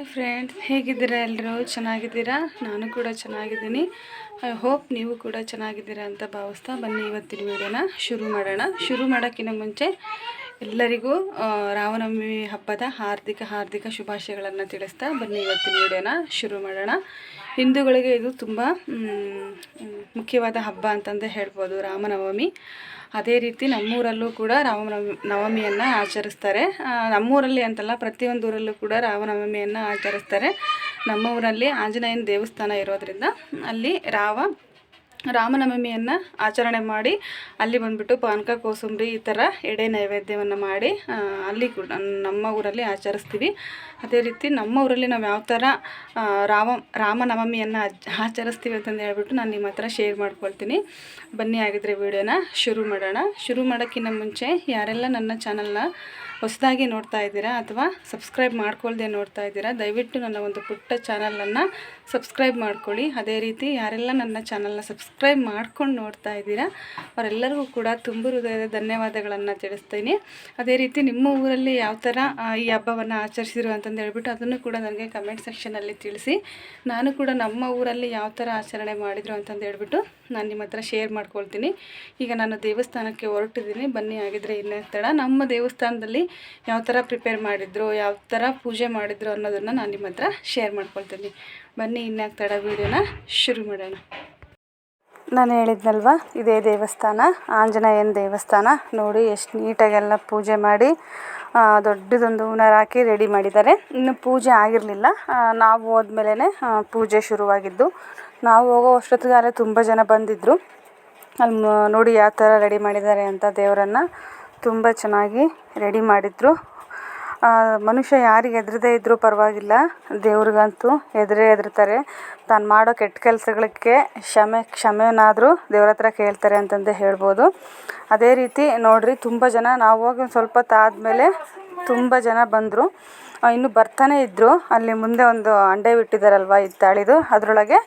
Hi friends ಹೇಗಿದ್ದೀರಾ ಎಲ್ಲರೂ ಚೆನ್ನಾಗಿದ್ದೀರಾ? ನಾನು ಕೂಡ ಚೆನ್ನಾಗಿದ್ದೀನಿ. ಐ ಹೋಪ್ ನೀವು ಕೂಡ ಚೆನ್ನಾಗಿದ್ದೀರಾ ಅಂತ ಭಾವಿಸ್ತಾ ಬನ್ನಿ ಇವತ್ತಿನ ವಿಡಿಯೋನ ಶುರು ಮಾಡೋಣ. ಶುರು ಮಾಡೋಕ್ಕಿಂತ ಮುಂಚೆ ಎಲ್ಲರಿಗೂ ರಾಮನವಮಿ ಹಬ್ಬದ ಹಾರ್ದಿಕ ಹಾರ್ದಿಕ ಶುಭಾಶಯಗಳನ್ನು ತಿಳಿಸ್ತಾ ಬನ್ನಿ ಇವತ್ತಿನ ವಿಡಿಯೋನ ಶುರು ಮಾಡೋಣ. ಹಿಂದೂಗಳಿಗೆ ಇದು ತುಂಬ ಮುಖ್ಯವಾದ ಹಬ್ಬ ಅಂತಂದು ಹೇಳ್ಬೋದು. ರಾಮನವಮಿ. ಅದೇ ರೀತಿ ನಮ್ಮೂರಲ್ಲೂ ಕೂಡ ರಾಮನವ ನವಮಿಯನ್ನು ಆಚರಿಸ್ತಾರೆ. ನಮ್ಮೂರಲ್ಲಿ ಅಂತಲ್ಲ ಪ್ರತಿಯೊಂದು ಊರಲ್ಲೂ ಕೂಡ ರಾಮನವಮಿಯನ್ನು ಆಚರಿಸ್ತಾರೆ. ನಮ್ಮ ಊರಲ್ಲಿ ಆಂಜನೇಯನ ದೇವಸ್ಥಾನ ಇರೋದರಿಂದ ಅಲ್ಲಿ ರಾವ ರಾಮನವಮಿಯನ್ನು ಆಚರಣೆ ಮಾಡಿ, ಅಲ್ಲಿ ಬಂದುಬಿಟ್ಟು ಪಾನಕ, ಕೋಸಂಬರಿ ಈ ಥರ ಎಡೆ ನೈವೇದ್ಯವನ್ನು ಮಾಡಿ ಅಲ್ಲಿ ನಮ್ಮ ಊರಲ್ಲಿ ಆಚರಿಸ್ತೀವಿ. ಅದೇ ರೀತಿ ನಮ್ಮ ಊರಲ್ಲಿ ನಾವು ಯಾವ ಥರ ರಾಮ, ರಾಮನವಮಿಯನ್ನು ಆಚರಿಸ್ತೀವಿ ಅಂತಂದು ಹೇಳ್ಬಿಟ್ಟು ನಾನು ನಿಮ್ಮ ಹತ್ರ ಶೇರ್ ಮಾಡ್ಕೊಳ್ತೀನಿ. ಬನ್ನಿ ಆಗಿದ್ರೆ ವಿಡಿಯೋನ ಶುರು ಮಾಡೋಣ. ಶುರು ಮಾಡೋಕ್ಕಿಂತ ಮುಂಚೆ ಯಾರೆಲ್ಲ ನನ್ನ ಚಾನಲ್ನ ಹೊಸದಾಗಿ ನೋಡ್ತಾ ಇದ್ದೀರಾ ಅಥವಾ ಸಬ್ಸ್ಕ್ರೈಬ್ ಮಾಡ್ಕೊಳ್ದೆ ನೋಡ್ತಾ ಇದ್ದೀರಾ, ದಯವಿಟ್ಟು ನನ್ನ ಒಂದು ಪುಟ್ಟ ಚಾನಲನ್ನು ಸಬ್ಸ್ಕ್ರೈಬ್ ಮಾಡ್ಕೊಳ್ಳಿ. ಅದೇ ರೀತಿ ಯಾರೆಲ್ಲ ನನ್ನ ಚಾನಲ್ನ ಸಬ್ಸ್ಕ್ರೈಬ್ ಮಾಡ್ಕೊಂಡು ನೋಡ್ತಾ ಇದ್ದೀರಾ? ಅವರೆಲ್ಲರಿಗೂ ಕೂಡ ತುಂಬ ಹೃದಯದ ಧನ್ಯವಾದಗಳನ್ನು ತಿಳಿಸ್ತೀನಿ. ಅದೇ ರೀತಿ ನಿಮ್ಮ ಊರಲ್ಲಿ ಯಾವ ಥರ ಈ ಹಬ್ಬವನ್ನು ಆಚರಿಸಿದ್ರು ಅಂತಂದು ಹೇಳ್ಬಿಟ್ಟು ಅದನ್ನು ಕೂಡ ನನಗೆ ಕಮೆಂಟ್ ಸೆಕ್ಷನಲ್ಲಿ ತಿಳಿಸಿ. ನಾನು ಕೂಡ ನಮ್ಮ ಊರಲ್ಲಿ ಯಾವ ಥರ ಆಚರಣೆ ಮಾಡಿದರು ಅಂತಂದು ಹೇಳ್ಬಿಟ್ಟು ನಾನು ನಿಮ್ಮ ಹತ್ರ ಶೇರ್ ಮಾಡ್ಕೊಳ್ತೀನಿ. ಈಗ ನಾನು ದೇವಸ್ಥಾನಕ್ಕೆ ಹೊರಟಿದ್ದೀನಿ. ಬನ್ನಿ ಆಗಿದ್ರೆ ಇನ್ನೇ ತಡ. ನಮ್ಮ ದೇವಸ್ಥಾನದಲ್ಲಿ ಯಾವ ಥರ ಪ್ರಿಪೇರ್ ಮಾಡಿದ್ರು, ಯಾವ ಥರ ಪೂಜೆ ಮಾಡಿದ್ರು ಅನ್ನೋದನ್ನು ನಾನು ನಿಮ್ಮ ಹತ್ರ ಶೇರ್ ಮಾಡ್ಕೊಳ್ತೀನಿ. ಬನ್ನಿ ಇನ್ಯಾಕೆ ತಡ. ವೀಡಿಯೋನ ಶುರು ಮಾಡೋಣ. ನಾನು ಹೇಳಿದ್ನಲ್ವ? ಇದೇ ದೇವಸ್ಥಾನ, ಆಂಜನೇಯನ ದೇವಸ್ಥಾನ. ನೋಡಿ, ಎಷ್ಟು ನೀಟಾಗೆಲ್ಲ ಪೂಜೆ ಮಾಡಿ ದೊಡ್ಡದೊಂದು ಹೂನಾರ ಹಾಕಿ ರೆಡಿ ಮಾಡಿದ್ದಾರೆ. ಇನ್ನು ಪೂಜೆ ಆಗಿರಲಿಲ್ಲ. ನಾವು ಹೋದ್ಮೇಲೆ ಪೂಜೆ ಶುರುವಾಗಿದ್ದು. ನಾವು ಹೋಗೋ ಅಷ್ಟೊತ್ತಿಗಾಗಲೇ ತುಂಬ ಜನ ಬಂದಿದ್ದರು ಅಲ್ಲಿ ನೋಡಿ, ಯಾವ ಥರ ರೆಡಿ ಮಾಡಿದ್ದಾರೆ ಅಂತ ದೇವರನ್ನು ತುಂಬ ಚೆನ್ನಾಗಿ ರೆಡಿ ಮಾಡಿದರು. ಮನುಷ್ಯ ಯಾರಿಗೆ ಹೆದ್ರದೇ ಇದ್ದರೂ ಪರವಾಗಿಲ್ಲ. ದೇವ್ರಿಗಂತೂ ಹೆದರೇ ಹೆದರ್ತಾರೆ ತಾನು ಮಾಡೋ ಕೆಟ್ಟ ಕೆಲಸಗಳಿಗೆ ಕ್ಷಮೆ, ಕ್ಷಮೆನಾದರೂ ದೇವ್ರ ಹತ್ರ ಕೇಳ್ತಾರೆ ಅಂತಂದೇ ಹೇಳ್ಬೋದು. ಅದೇ ರೀತಿ ನೋಡಿರಿ, ತುಂಬ ಜನ ನಾವು ಹೋಗಿ ಒಂದು ಸ್ವಲ್ಪ ಹೊತ್ತು ಆದಮೇಲೆ ತುಂಬ ಜನ ಬಂದರು. ಇನ್ನು ಬರ್ತಾನೆ ಇದ್ದರು ಅಲ್ಲಿ ಮುಂದೆ ಒಂದು ಅಂಡೆ ಬಿಟ್ಟಿದ್ದಾರಲ್ವ ಇದ್ದಾಳಿದು ಅದರೊಳಗೆ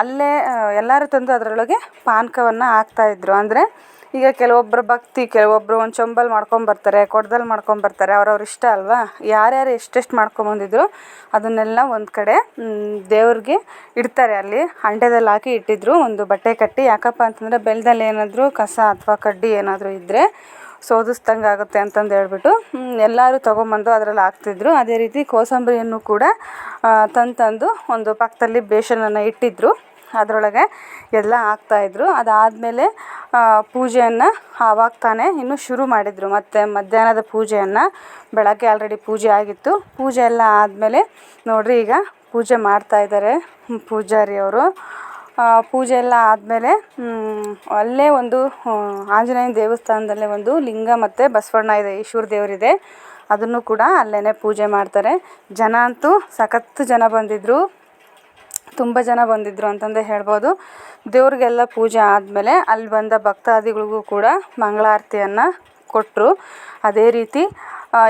ಅಲ್ಲೇ ಎಲ್ಲರೂ ತಂದು ಅದರೊಳಗೆ ಪಾನಕವನ್ನು ಹಾಕ್ತಾಯಿದ್ರು ಅಂದರೆ ಈಗ ಕೆಲವೊಬ್ಬರು ಭಕ್ತಿ ಕೆಲವೊಬ್ಬರು ಒಂದು ಚೊಂಬಲ್ಲಿ ಮಾಡ್ಕೊಂಬರ್ತಾರೆ ಕೊಡದಲ್ಲಿ ಮಾಡ್ಕೊಂಬರ್ತಾರೆ ಅವ್ರವ್ರ ಇಷ್ಟ ಅಲ್ವಾ? ಯಾರ್ಯಾರು ಎಷ್ಟೆಷ್ಟು ಮಾಡ್ಕೊಂಬಂದಿದ್ರು ಅದನ್ನೆಲ್ಲ ಒಂದು ಕಡೆ ದೇವ್ರಿಗೆ ಇಡ್ತಾರೆ. ಅಲ್ಲಿ ಹಂಡೆದಲ್ಲಿ ಹಾಕಿ ಇಟ್ಟಿದ್ರು. ಒಂದು ಬಟ್ಟೆ ಕಟ್ಟಿ, ಯಾಕಪ್ಪ ಅಂತಂದರೆ ಬೆಲ್ದಲ್ಲಿ ಏನಾದರೂ ಕಸ ಅಥವಾ ಕಡ್ಡಿ ಏನಾದರೂ ಇದ್ದರೆ ಸೋದಿಸ್ದಂಗೆ ಆಗುತ್ತೆ ಅಂತಂದು ಹೇಳ್ಬಿಟ್ಟು ಎಲ್ಲರೂ ತೊಗೊಂಬಂದು ಅದರಲ್ಲಿ ಹಾಕ್ತಿದ್ರು. ಅದೇ ರೀತಿ ಕೋಸಂಬರಿಯನ್ನು ಕೂಡ ತಂದು ತಂದು ಒಂದು ಪಕ್ಕದಲ್ಲಿ ಬೇಷನನ್ನು ಇಟ್ಟಿದ್ರು ಅದರೊಳಗೆ ಎಲ್ಲ ಹಾಕ್ತಾಯಿದ್ರು ಅದಾದಮೇಲೆ ಪೂಜೆಯನ್ನು ಆವಾಗ ತಾನೇ ಇನ್ನು ಶುರು ಮಾಡಿದರು. ಮತ್ತು ಮಧ್ಯಾಹ್ನದ ಪೂಜೆಯನ್ನು ಬೆಳಗ್ಗೆ ಆಲ್ರೆಡಿ ಪೂಜೆ ಆಗಿತ್ತು. ಪೂಜೆ ಎಲ್ಲ ಆದಮೇಲೆ ನೋಡಿರಿ ಈಗ ಪೂಜೆ ಮಾಡ್ತಾಯಿದ್ದಾರೆ ಪೂಜಾರಿ ಅವರು. ಪೂಜೆ ಎಲ್ಲ ಆದಮೇಲೆ ಅಲ್ಲೇ ಒಂದು ಆಂಜನೇಯನ ದೇವಸ್ಥಾನದಲ್ಲೇ ಒಂದು ಲಿಂಗ ಮತ್ತು ಬಸವಣ್ಣ ಇದೆ, ಈಶ್ವರ ದೇವರಿದೆ. ಅದನ್ನು ಕೂಡ ಅಲ್ಲೇ ಪೂಜೆ ಮಾಡ್ತಾರೆ. ಜನ ಅಂತೂ ಸಖತ್ತು ಜನ ಬಂದಿದ್ದರು ತುಂಬ ಜನ ಬಂದಿದ್ದರು ಅಂತಂದೇ ಹೇಳ್ಬೋದು. ದೇವ್ರಿಗೆಲ್ಲ ಪೂಜೆ ಆದಮೇಲೆ ಅಲ್ಲಿ ಬಂದ ಭಕ್ತಾದಿಗಳಿಗೂ ಕೂಡ ಮಂಗಳಾರತಿಯನ್ನು ಕೊಟ್ಟರು ಅದೇ ರೀತಿ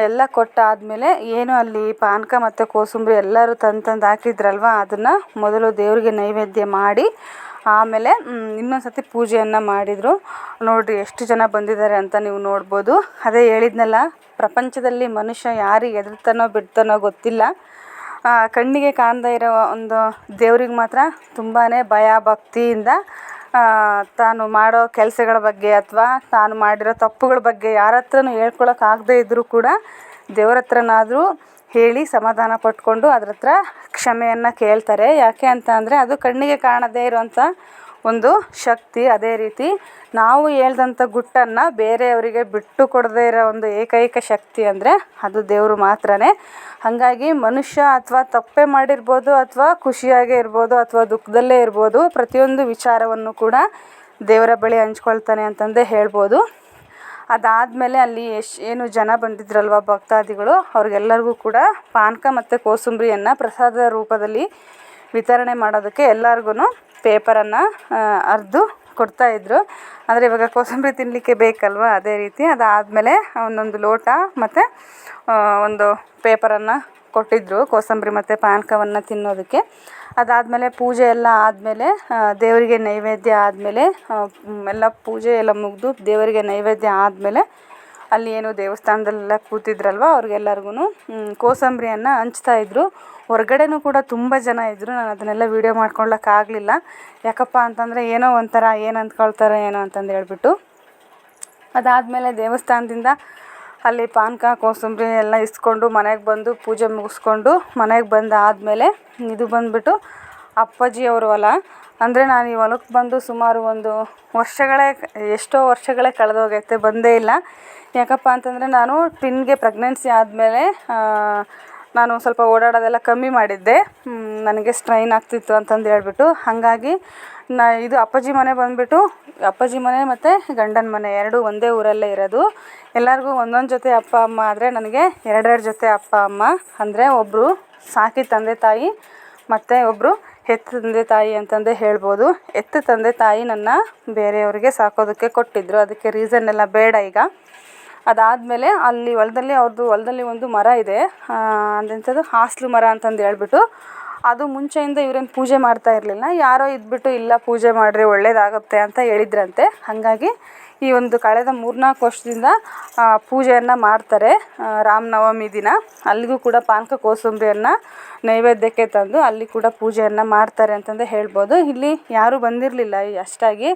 ಎಲ್ಲ ಕೊಟ್ಟಾದಮೇಲೆ ಏನು ಅಲ್ಲಿ ಪಾನಕ ಮತ್ತು ಕೋಸಂಬರಿ ಎಲ್ಲರೂ ತಂದು ತಂದು ಹಾಕಿದ್ರಲ್ವ, ಅದನ್ನು ಮೊದಲು ದೇವರಿಗೆ ನೈವೇದ್ಯ ಮಾಡಿ, ಆಮೇಲೆ ಇನ್ನೊಂದು ಸತಿ ಪೂಜೆಯನ್ನು ಮಾಡಿದರು. ನೋಡಿರಿ, ಎಷ್ಟು ಜನ ಬಂದಿದ್ದಾರೆ ಅಂತ ನೀವು ನೋಡ್ಬೋದು. ಅದೇ ಹೇಳಿದ್ನಲ್ಲ, ಪ್ರಪಂಚದಲ್ಲಿ ಮನುಷ್ಯ ಯಾರಿಗೆ ಎದುರ್ತಾನೋ ಬಿಡ್ತಾನೋ ಗೊತ್ತಿಲ್ಲ. ಕಣ್ಣಿಗೆ ಕಾಣದೇ ಇರೋ ಒಂದು ದೇವ್ರಿಗೆ ಮಾತ್ರ ತುಂಬಾ ಭಯ ಭಕ್ತಿಯಿಂದ ತಾನು ಮಾಡೋ ಕೆಲಸಗಳ ಬಗ್ಗೆ ಅಥವಾ ತಾನು ಮಾಡಿರೋ ತಪ್ಪುಗಳ ಬಗ್ಗೆ ಯಾರ ಹತ್ರನೂ ಹೇಳ್ಕೊಳಕ್ಕಾಗದೇ ಇದ್ದರೂ ಕೂಡ ದೇವ್ರ ಹತ್ರನಾದರೂ ಹೇಳಿ ಸಮಾಧಾನ ಪಟ್ಕೊಂಡು ಅದ್ರ ಹತ್ರ ಕ್ಷಮೆಯನ್ನು ಕೇಳ್ತಾರೆ. ಯಾಕೆ ಅಂತ ಅಂದರೆ ಅದು ಕಣ್ಣಿಗೆ ಕಾಣದೇ ಇರೋಂಥ ಒಂದು ಶಕ್ತಿ, ಅದೇ ರೀತಿ ನಾವು ಹೇಳ್ದಂಥ ಗುಟ್ಟನ್ನು ಬೇರೆಯವರಿಗೆ ಬಿಟ್ಟು ಕೊಡದೇ ಇರೋ ಒಂದು ಏಕೈಕ ಶಕ್ತಿ ಅಂದರೆ ಅದು ದೇವರು ಮಾತ್ರನೇ. ಹಾಗಾಗಿ ಮನುಷ್ಯ ಅಥವಾ ತಪ್ಪೇ ಮಾಡಿರ್ಬೋದು ಅಥವಾ ಖುಷಿಯಾಗೇ ಇರ್ಬೋದು ಅಥವಾ ದುಃಖದಲ್ಲೇ ಇರ್ಬೋದು, ಪ್ರತಿಯೊಂದು ವಿಚಾರವನ್ನು ಕೂಡ ದೇವರ ಬಳಿ ಹಂಚ್ಕೊಳ್ತಾನೆ ಅಂತಂದೇ ಹೇಳ್ಬೋದು. ಅದಾದಮೇಲೆ ಅಲ್ಲಿ ಎಷ್ಟು ಏನು ಜನ ಬಂದಿದ್ರಲ್ವ ಭಕ್ತಾದಿಗಳು, ಅವ್ರಿಗೆಲ್ಲರಿಗೂ ಕೂಡ ಪಾನಕ ಮತ್ತು ಕೋಸಂಬರಿಯನ್ನು ಪ್ರಸಾದ ರೂಪದಲ್ಲಿ ವಿತರಣೆ ಮಾಡೋದಕ್ಕೆ ಎಲ್ಲರಿಗೂ ಪೇಪರನ್ನು ಅರ್ದು ಕೊಡ್ತಾಯಿದ್ರು ಅಂದರೆ ಇವಾಗ ಕೋಸಂಬರಿ ತಿನ್ನಲಿಕ್ಕೆ ಬೇಕಲ್ವ ಅದೇ ರೀತಿ. ಅದಾದಮೇಲೆ ಒಂದೊಂದು ಲೋಟ ಮತ್ತು ಒಂದು ಪೇಪರನ್ನು ಕೊಟ್ಟಿದ್ದರು ಕೋಸಂಬರಿ ಮತ್ತು ಪಾನಕವನ್ನು ತಿನ್ನೋದಕ್ಕೆ. ಅದಾದಮೇಲೆ ಪೂಜೆ ಎಲ್ಲ ಆದಮೇಲೆ ದೇವರಿಗೆ ನೈವೇದ್ಯ ಆದಮೇಲೆ ಎಲ್ಲ ಪೂಜೆ ಎಲ್ಲ ಮುಗಿದು ದೇವರಿಗೆ ನೈವೇದ್ಯ ಆದಮೇಲೆ ಅಲ್ಲಿ ಏನು ದೇವಸ್ಥಾನದಲ್ಲೆಲ್ಲ ಕೂತಿದ್ರಲ್ವ ಅವ್ರಿಗೆಲ್ಲರಿಗೂ ಕೋಸಂಬರಿಯನ್ನು ಇದ್ದರು ಹೊರ್ಗಡೆಯೂ ಕೂಡ ತುಂಬ ಜನ ಇದ್ದರು ನಾನು ಅದನ್ನೆಲ್ಲ ವೀಡಿಯೋ ಮಾಡ್ಕೊಳ್ಳೋಕ್ಕಾಗಲಿಲ್ಲ ಯಾಕಪ್ಪ ಅಂತಂದರೆ ಏನೋ ಒಂಥರ ಏನು ಅಂದ್ಕೊಳ್ತಾರೆ ಏನೋ ಅಂತಂದು ಹೇಳ್ಬಿಟ್ಟು. ಅದಾದಮೇಲೆ ದೇವಸ್ಥಾನದಿಂದ ಅಲ್ಲಿ ಪಾನಕ, ಕೋಸಂಬರಿ ಎಲ್ಲ ಇಸ್ಕೊಂಡು ಮನೆಗೆ ಬಂದು ಪೂಜೆ ಮುಗಿಸ್ಕೊಂಡು ಮನೆಗೆ ಬಂದಾದಮೇಲೆ ಇದು ಬಂದುಬಿಟ್ಟು ಅಪ್ಪಾಜಿ ಅವ್ರ ಹೊಲ. ಅಂದರೆ ನಾನು ಈ ಹೊಲಕ್ಕೆ ಬಂದು ಸುಮಾರು ಒಂದು ವರ್ಷಗಳೇ, ಎಷ್ಟೋ ವರ್ಷಗಳೇ ಕಳೆದೋಗೈತೆ, ಬಂದೇ ಇಲ್ಲ. ಯಾಕಪ್ಪ ಅಂತಂದರೆ ನಾನು ಟಿನ್ಗೆ ಪ್ರೆಗ್ನೆನ್ಸಿ ಆದಮೇಲೆ ನಾನು ಸ್ವಲ್ಪ ಓಡಾಡೋದೆಲ್ಲ ಕಮ್ಮಿ ಮಾಡಿದ್ದೆ. ನನಗೆ ಸ್ಟ್ರೈನ್ ಆಗ್ತಿತ್ತು ಅಂತಂದು ಹೇಳ್ಬಿಟ್ಟು, ಹಾಗಾಗಿ ನಾ ಇದು ಅಪ್ಪಾಜಿ ಮನೆ ಬಂದುಬಿಟ್ಟು, ಅಪ್ಪಾಜಿ ಮನೆ ಮತ್ತು ಗಂಡನ ಮನೆ ಎರಡೂ ಒಂದೇ ಊರಲ್ಲೇ ಇರೋದು. ಎಲ್ಲರಿಗೂ ಒಂದೊಂದು ಜೊತೆ ಅಪ್ಪ, ಅಮ್ಮ ಆದರೆ ನನಗೆ ಎರಡೆರಡು ಜೊತೆ ಅಪ್ಪ, ಅಮ್ಮ. ಅಂದರೆ ಒಬ್ಬರು ಸಾಕಿ ತಂದೆ ತಾಯಿ, ಮತ್ತು ಒಬ್ಬರು ಹೆತ್ತ ತಂದೆ ತಾಯಿ ಅಂತಂದೇ ಹೇಳ್ಬೋದು. ಹೆತ್ತ ತಂದೆ ತಾಯಿ ನನ್ನ ಬೇರೆಯವರಿಗೆ ಸಾಕೋದಕ್ಕೆ ಕೊಟ್ಟಿದ್ದರು ಅದಕ್ಕೆ ರೀಸನ್ ಎಲ್ಲ ಬೇಡ ಈಗ. ಅದಾದಮೇಲೆ ಅಲ್ಲಿ ಹೊಲದಲ್ಲಿ ಅವ್ರದ್ದು ಹೊಲದಲ್ಲಿ ಒಂದು ಮರ ಇದೆ. ಅದೆಂಥದ್ದು ಹಾಸ್ಲು ಮರ ಅಂತಂದು ಹೇಳ್ಬಿಟ್ಟು ಅದು ಮುಂಚೆಯಿಂದ ಇವ್ರೇನು ಪೂಜೆ ಮಾಡ್ತಾ ಇರಲಿಲ್ಲ. ಯಾರೋ ಇದ್ಬಿಟ್ಟು ಇಲ್ಲ ಪೂಜೆ ಮಾಡಿರಿ ಒಳ್ಳೇದಾಗುತ್ತೆ ಅಂತ ಹೇಳಿದ್ರಂತೆ. ಹಾಗಾಗಿ ಈ ಒಂದು ಕಳೆದ ಮೂರ್ನಾಲ್ಕು ವರ್ಷದಿಂದ ಪೂಜೆಯನ್ನು ಮಾಡ್ತಾರೆ ರಾಮನವಮಿ ದಿನ. ಅಲ್ಲಿಗೂ ಕೂಡ ಪಾನಕ ಕೋಸಂಬರಿಯನ್ನು ನೈವೇದ್ಯಕ್ಕೆ ತಂದು ಅಲ್ಲಿ ಕೂಡ ಪೂಜೆಯನ್ನು ಮಾಡ್ತಾರೆ ಅಂತಂದು ಹೇಳ್ಬೋದು. ಇಲ್ಲಿ ಯಾರೂ ಬಂದಿರಲಿಲ್ಲ ಅಷ್ಟಾಗಿ.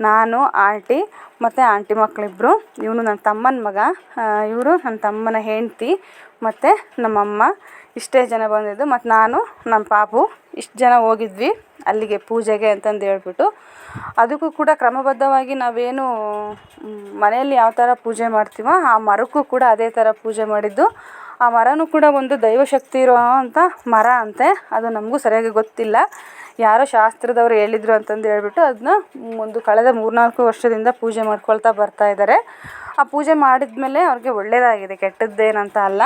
ನಾನು, ಆಂಟಿ ಮತ್ತು ಆಂಟಿ ಮಕ್ಕಳಿಬ್ರು. ಇವನು ನನ್ನ ತಮ್ಮನ ಮಗ. ಇವರು ನನ್ನ ತಮ್ಮನ ಹೆಂಡತಿ ಮತ್ತು ನಮ್ಮಮ್ಮ. ಇಷ್ಟೇ ಜನ ಬಂದಿದ್ದು. ಮತ್ತು ನಾನು ನಮ್ಮ ಪಾಪು. ಇಷ್ಟು ಜನ ಹೋಗಿದ್ವಿ ಅಲ್ಲಿಗೆ ಪೂಜೆಗೆ ಅಂತಂದು ಹೇಳ್ಬಿಟ್ಟು. ಅದಕ್ಕೂ ಕೂಡ ಕ್ರಮಬದ್ಧವಾಗಿ ನಾವೇನು ಮನೆಯಲ್ಲಿ ಯಾವ ಥರ ಪೂಜೆ ಮಾಡ್ತೀವೋ ಆ ಮರಕ್ಕೂ ಕೂಡ ಅದೇ ಥರ ಪೂಜೆ ಮಾಡಿದ್ದು. ಆ ಮರವೂ ಕೂಡ ಒಂದು ದೈವಶಕ್ತಿ ಇರೋ ಅಂಥ ಮರ ಅಂತೆ. ಅದು ನಮಗೂ ಸರಿಯಾಗಿ ಗೊತ್ತಿಲ್ಲ. ಯಾರೋ ಶಾಸ್ತ್ರದವ್ರು ಹೇಳಿದ್ರು ಅಂತಂದು ಹೇಳ್ಬಿಟ್ಟು ಅದನ್ನ ಒಂದು ಕಳೆದ ಮೂರ್ನಾಲ್ಕು ವರ್ಷದಿಂದ ಪೂಜೆ ಮಾಡ್ಕೊಳ್ತಾ ಬರ್ತಾ ಇದ್ದಾರೆ. ಆ ಪೂಜೆ ಮಾಡಿದ್ಮೇಲೆ ಅವ್ರಿಗೆ ಒಳ್ಳೆಯದಾಗಿದೆ ಕೆಟ್ಟದ್ದೇನಂತ ಅಲ್ಲ.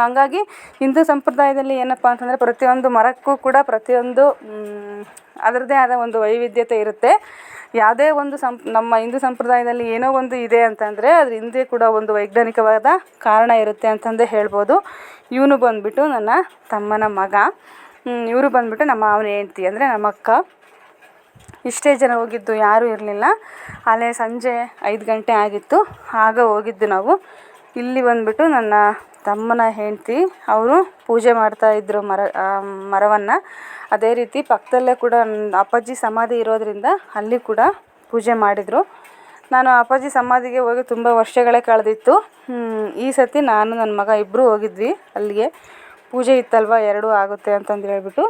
ಹಾಗಾಗಿ ಹಿಂದೂ ಸಂಪ್ರದಾಯದಲ್ಲಿ ಏನಪ್ಪ ಅಂತಂದರೆ ಪ್ರತಿಯೊಂದು ಮರಕ್ಕೂ ಕೂಡ ಪ್ರತಿಯೊಂದು ಅದರದ್ದೇ ಆದ ಒಂದು ವೈವಿಧ್ಯತೆ ಇರುತ್ತೆ. ಯಾವುದೇ ಒಂದು ಸಂಪ್, ನಮ್ಮ ಹಿಂದೂ ಸಂಪ್ರದಾಯದಲ್ಲಿ ಏನೋ ಒಂದು ಇದೆ ಅಂತಂದರೆ ಅದ್ರ ಹಿಂದೆ ಕೂಡ ಒಂದು ವೈಜ್ಞಾನಿಕವಾದ ಕಾರಣ ಇರುತ್ತೆ ಅಂತಂದೇ ಹೇಳ್ಬೋದು. ಇವನು ಬಂದುಬಿಟ್ಟು ನನ್ನ ತಮ್ಮನ ಮಗ. ಇವರು ಬಂದುಬಿಟ್ಟು ನಮ್ಮ ಮಾವನ ಹೆಂಡ್ತಿ ಅಂದರೆ ನಮ್ಮ ಅಕ್ಕ. ಇಷ್ಟೇ ಜನ ಹೋಗಿದ್ದು, ಯಾರೂ ಇರಲಿಲ್ಲ. ಅಲ್ಲೇ ಸಂಜೆ ಐದು ಗಂಟೆ ಆಗಿತ್ತು. ಆಗ ಹೋಗಿದ್ದು ನಾವು. ಇಲ್ಲಿ ಬಂದುಬಿಟ್ಟು ನನ್ನ ತಮ್ಮನ ಹೆಂಡ್ತಿ, ಅವರು ಪೂಜೆ ಮಾಡ್ತಾ ಇದ್ದರು ಮರ ಮರವನ್ನು. ಅದೇ ರೀತಿ ಪಕ್ಕದಲ್ಲೇ ಕೂಡ ಅಪ್ಪಾಜಿ ಸಮಾಧಿ ಇರೋದರಿಂದ ಅಲ್ಲಿ ಕೂಡ ಪೂಜೆ ಮಾಡಿದರು. ನಾನು ಅಪ್ಪಾಜಿ ಸಮಾಧಿಗೆ ಹೋಗಿ ತುಂಬ ವರ್ಷಗಳೇ ಕಳೆದಿತ್ತು. ಈ ಸತಿ ನಾನು ನನ್ನ ಮಗ ಇಬ್ಬರು ಹೋಗಿದ್ವಿ ಅಲ್ಲಿಗೆ. ಪೂಜೆ ಇತ್ತಲ್ವ? ಎರಡೂ ಆಗುತ್ತೆ ಅಂತಂದು ಹೇಳ್ಬಿಟ್ಟು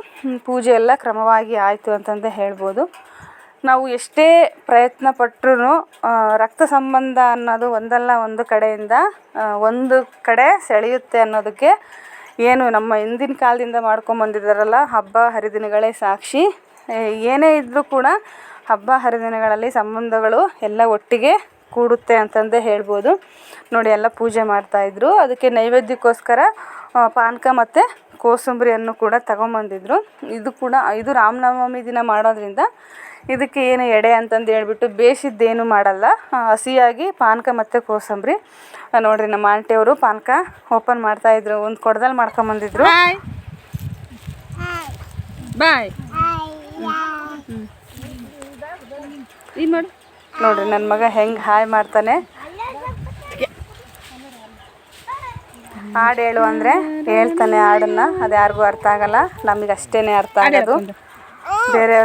ಪೂಜೆ ಎಲ್ಲ ಕ್ರಮವಾಗಿ ಆಯಿತು ಅಂತಂದೇ ಹೇಳ್ಬೋದು. ನಾವು ಎಷ್ಟೇ ಪ್ರಯತ್ನ ಪಟ್ರೂ ರಕ್ತ ಸಂಬಂಧ ಅನ್ನೋದು ಒಂದಲ್ಲ ಒಂದು ಕಡೆಯಿಂದ ಒಂದು ಕಡೆ ಸೆಳೆಯುತ್ತೆ ಅನ್ನೋದಕ್ಕೆ ಏನು ನಮ್ಮ ಹಿಂದಿನ ಕಾಲದಿಂದ ಮಾಡ್ಕೊಂಬಂದಿದ್ದಾರಲ್ಲ ಹಬ್ಬ ಹರಿದಿನಗಳೇ ಸಾಕ್ಷಿ. ಏನೇ ಇದ್ದರೂ ಕೂಡ ಹಬ್ಬ ಹರಿದಿನಗಳಲ್ಲಿ ಸಂಬಂಧಗಳು ಎಲ್ಲ ಒಟ್ಟಿಗೆ ಕೂಡುತ್ತೆ ಅಂತಂದೇ ಹೇಳ್ಬೋದು. ನೋಡಿ ಎಲ್ಲ ಪೂಜೆ ಮಾಡ್ತಾಯಿದ್ರು ಅದಕ್ಕೆ ನೈವೇದ್ಯಕ್ಕೋಸ್ಕರ ಪಾನಕ ಮತ್ತು ಕೋಸಂಬರಿಯನ್ನು ಕೂಡ ತಗೊಂಬಂದಿದ್ರು. ಇದು ಕೂಡ ಇದು ರಾಮನವಮಿ ದಿನ ಮಾಡೋದ್ರಿಂದ ಇದಕ್ಕೆ ಏನು ಎಡೆ ಅಂತಂದು ಹೇಳ್ಬಿಟ್ಟು ಬೇಯಿಸಿದ್ದೇನು ಮಾಡಲ್ಲ. ಹಸಿಯಾಗಿ ಪಾನಕ ಮತ್ತು ಕೋಸಂಬರಿ. ನೋಡಿರಿ ನಮ್ಮ ಆಂಟಿಯವರು ಪಾನಕ ಓಪನ್ ಮಾಡ್ತಾಯಿದ್ರು ಒಂದು ಕೊಡದಲ್ಲಿ ಮಾಡ್ಕೊಂಬಂದಿದ್ರು. ಬಾಯ್. ಈ ಮಾಡು. ನೋಡಿರಿ ನನ್ನ ಮಗ ಹೆಂಗೆ ಹಾಯ್ ಮಾಡ್ತಾನೆ. ಹಾಡು ಹೇಳು ಅಂದರೆ ಹೇಳ್ತಾನೆ ಹಾಡನ್ನು ಅದು ಯಾರಿಗೂ ಅರ್ಥ ಆಗಲ್ಲ ನಮಗೆ ಅಷ್ಟೇ ಅರ್ಥ ಆಗೋದು. ಬೇರೆ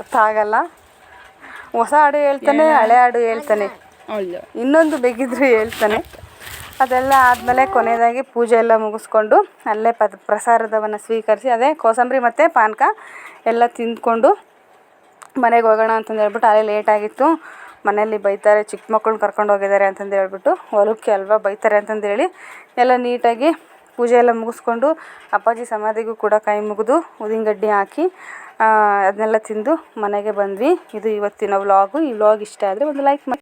ಅರ್ಥ ಆಗಲ್ಲ. ಹೊಸ ಹಾಡು ಹೇಳ್ತಾನೆ ಹಳೆ ಹಾಡು ಹೇಳ್ತಾನೆ. ಇನ್ನೊಂದು ಬೇಕಿದ್ರು ಹೇಳ್ತಾನೆ. ಅದೆಲ್ಲ ಆದಮೇಲೆ ಕೊನೆಯದಾಗಿ ಪೂಜೆ ಎಲ್ಲ ಮುಗಿಸ್ಕೊಂಡು ಅಲ್ಲೇ ಪದ ಪ್ರಸಾದವನ್ನು ಸ್ವೀಕರಿಸಿ ಅದೇ ಕೋಸಂಬರಿ ಮತ್ತು ಪಾನಕ ಎಲ್ಲ ತಿಂದ್ಕೊಂಡು ಮನೆಗೆ ಹೋಗೋಣ ಅಂತಂದು ಹೇಳ್ಬಿಟ್ಟು ಅಲ್ಲೇ ಲೇಟಾಗಿತ್ತು ಮನೆಯಲ್ಲಿ ಬೈತಾರೆ, ಚಿಕ್ಕ ಮಕ್ಳನ್ನ ಕರ್ಕೊಂಡು ಹೋಗಿದ್ದಾರೆ ಅಂತಂದು ಹೇಳ್ಬಿಟ್ಟು ಹೊಲಕ್ಕೆ ಅಲ್ವಾ ಬೈತಾರೆ ಅಂತಂದು ಹೇಳಿ ಎಲ್ಲ ನೀಟಾಗಿ ಪೂಜೆ ಎಲ್ಲ ಮುಗಿಸ್ಕೊಂಡು ಅಪ್ಪಾಜಿ ಸಮಾಧಿಗೂ ಕೂಡ ಕೈ ಮುಗಿದು ಉದಿನಗಡ್ಡಿ ಹಾಕಿ ಅದನ್ನೆಲ್ಲ ತಿಂದು ಮನೆಗೆ ಬಂದ್ವಿ. ಇದು ಇವತ್ತಿನ ವ್ಲಾಗು ಈ ವ್ಲಾಗ್ ಇಷ್ಟ ಆದರೆ ಒಂದು ಲೈಕ್ ಮಾಡಿ.